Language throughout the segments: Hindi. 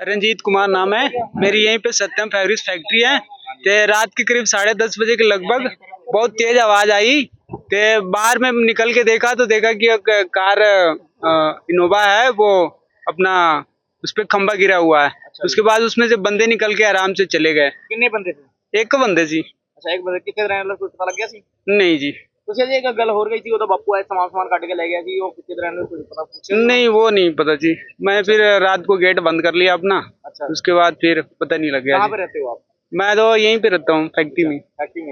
रंजीत कुमार नाम है। मेरी यहीं पे सत्यम फैब्रिक्स फैक्ट्री है। ते रात के करीब साढ़े दस बजे के लगभग बहुत तेज आवाज़ आई। ते बाहर में निकल के देखा तो देखा कि एक कार इनोवा है। वो अपना उस पर खम्बा गिरा हुआ है। अच्छा। उसके बाद उसमें से बंदे निकल के आराम से चले गए। कितने बंदे थे? एक बंदे जी। अच्छा एक बंदे कितने लग गया सी? नहीं जी। नहीं वो नहीं पता जी। मैं फिर रात को गेट बंद कर लिया अपना। अच्छा। उसके बाद फिर पता नहीं लग गया रहते मैं तो यहीं पे रहता हूँ फैक्ट्री में।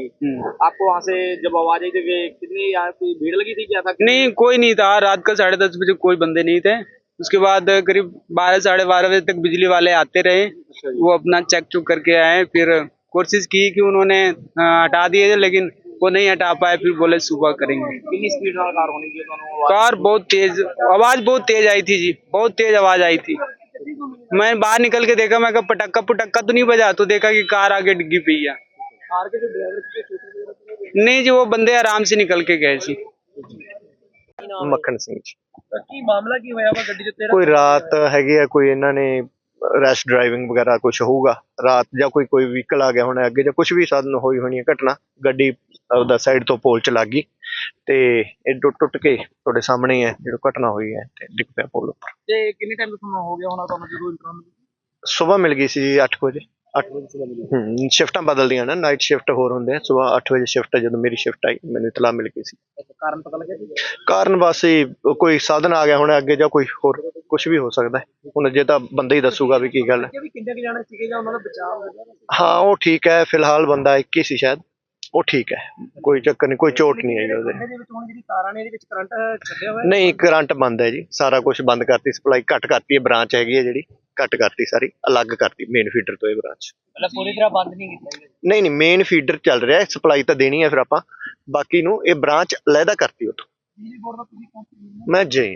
हम्म। आपको वहाँ से जब आवाज़ आई थी कितनी यहाँ की भीड़ लगी थी क्या? था नहीं कोई नहीं था। रात का साढ़े दस बजे कोई बंदे नहीं थे। उसके बाद करीब बारह साढ़े बारह बजे तक बिजली वाले आते रहे। वो अपना चेक चुक करके आए फिर कोशिश की कि उन्होंने हाँ, हटा दिए लेकिन वो नहीं हटा पाए फिर बोले सुबह करेंगे कितनी स्पीड ਨਾਲ ਕਾਰ ਹੋਣੀ ਜੀ ਉਹਨਾਂ ਨੂੰ ਆਵਾਜ਼ कार बहुत तेज आवाज बहुत तेज आई थी जी बहुत तेज आवाज आई थी मैं बाहर निकल के देखा मैं कहा पटक्का पुटक्का तो नहीं बजा तो देखा कि कार आगे डिग्गी पई है ਕਾਰ के जो ड्राइवर थे छोटे छोटे नहीं जी वो बंदे आराम से निकल के गए जी ਮੱਖਣ ਸਿੰਘ ਜੀ ਕੀ ਮਾਮਲਾ ਕੀ ਹੋਇਆ ਵਾ ਗੱਡੀ ਦੇ ਤੇਰਾ ਕੋਈ ਰਾਤ ਹੈਗੀ ਆ ਕੋਈ ਇਹਨਾਂ ਨੇ ਰੈਸ਼ ਡਰਾਈਵਿੰਗ ਵਗੈਰਾ ਕੁਝ ਹੋਊਗਾ ਰਾਤ ਜਾਂ ਕੋਈ ਕੋਈ ਵਹੀਕਲ ਆ ਗਿਆ ਹੋਣਾ ਅੱਗੇ ਜਾਂ ਕੁਝ ਵੀ ਸਾਧਨ ਹੋਈ ਹੋਣੀ ਹੈ ਘਟਨਾ ਗੱਡੀ ਉਹਦਾ ਸਾਈਡ ਤੋਂ ਪੋਲ ਚ ਲੱਗ ਗਈ ਤੇ ਇਹ ਟੁੱਟ ਟੁੱਟ ਕੇ ਤੁਹਾਡੇ ਸਾਹਮਣੇ ਹੀ ਜਿਹੜੀ ਘਟਨਾ ਹੋਈ ਹੈ ਤੇ ਡਿੱਗ ਪਿਆ ਪੋਲ ਉੱਪਰ। ਤੇ ਕਿੰਨੇ ਟਾਈਮ ਤੋਂ ਤੁਹਾਨੂੰ ਹੋ ਗਿਆ ਹੋਣਾ ਤੁਹਾਨੂੰ ਜਦੋਂ ਇਨਫੋਰਮ ਸਵੇਰ ਮਿਲ ਗਈ ਸੀ ਜੀ 8 ਵਜੇ 8 ਹੂੰ ਸ਼ਿਫਟਾਂ ਬਦਲਦੀਆਂ ਨਾ ਨਾਈਟ ਸ਼ਿਫਟ ਹੋਰ ਹੁੰਦੇ ਆ ਸਵੇਰ 8 ਵਜੇ ਸ਼ਿਫਟ ਜਦੋਂ ਮੇਰੀ ਸ਼ਿਫਟ ਆਈ ਮੈਨੂੰ ਇਤਲਾ ਮਿਲ ਗਈ ਸੀ। ਕਾਰਨ ਪਤਾ ਲੱਗਿਆ ਕਾਰਨ ਬਸ ਕੋਈ ਸਾਧਨ ਆ ਗਿਆ ਹੋਣਾ ਅੱਗੇ ਜਾਂ ਕੋਈ ਹੋਰ? ਕੁਝ ਵੀ ਹੋ ਸਕਦਾ ਹੈ। ਹੁਣ ਜੇ ਤਾਂ ਬੰਦਾ ਹੀ ਦੱਸੂਗਾ ਵੀ ਕੀ ਗੱਲ ਹੈ। ਕਿ ਵੀ ਕਿੰਨੇ ਕੁ ਜਾਣੇ ਸੀਗੇ ਜਾਂ ਉਹਨਾਂ ਦਾ ਬਚਾਅ ਹੋ ਗਿਆ? ਹਾਂ ਉਹ ਠੀਕ ਹੈ ਫਿਲਹਾਲ ਬੰਦਾ ਇੱਕ ਹੀ ਸੀ ਸ਼ਾਇਦ। ਉਹ ਠੀਕ ਹੈ ਕੋਈ ਚੱਕਰ ਨਹੀਂ ਕੋਈ ਚੋਟ ਨਹੀਂ ਆਈ ਉਹਦੇ। ਇਹਦੇ ਵਿੱਚ ਹੁਣ ਜਿਹੜੀ ਤਾਰਾਂ ਨੇ ਇਹਦੇ ਵਿੱਚ ਕਰੰਟ ਛੱਡਿਆ ਹੋਇਆ ਨਹੀਂ ਕਰੰਟ ਬੰਦ ਹੈ ਜੀ। ਸਾਰਾ ਕੁਝ ਬੰਦ ਕਰਤੀ ਸਪਲਾਈ ਕੱਟ ਕਰਤੀ ਹੈ ਬ੍ਰਾਂਚ ਹੈਗੀ ਹੈ ਜਿਹੜੀ ਕੱਟ ਕਰਤੀ ਸਾਰੀ ਅਲੱਗ ਕਰਤੀ ਮੇਨ ਫੀਡਰ ਤੋਂ ਇਹ ਬ੍ਰਾਂਚ। ਮਤਲਬ ਪੂਰੀ ਤਰ੍ਹਾਂ ਬੰਦ ਨਹੀਂ ਕੀਤਾ ਨਹੀਂ ਨਹੀਂ ਮੇਨ ਫੀਡਰ ਚੱਲ ਰਿਹਾ ਸਪਲਾਈ ਤਾਂ ਦੇਣੀ ਹੈ ਫਿਰ ਆਪਾਂ। ਬਾਕੀ ਨੂੰ ਇਹ ਬ੍ਰਾਂਚ ਅਲੱਗਾ ਕਰਤੀ ਕੌਣ ਮੈਂ ਜੈ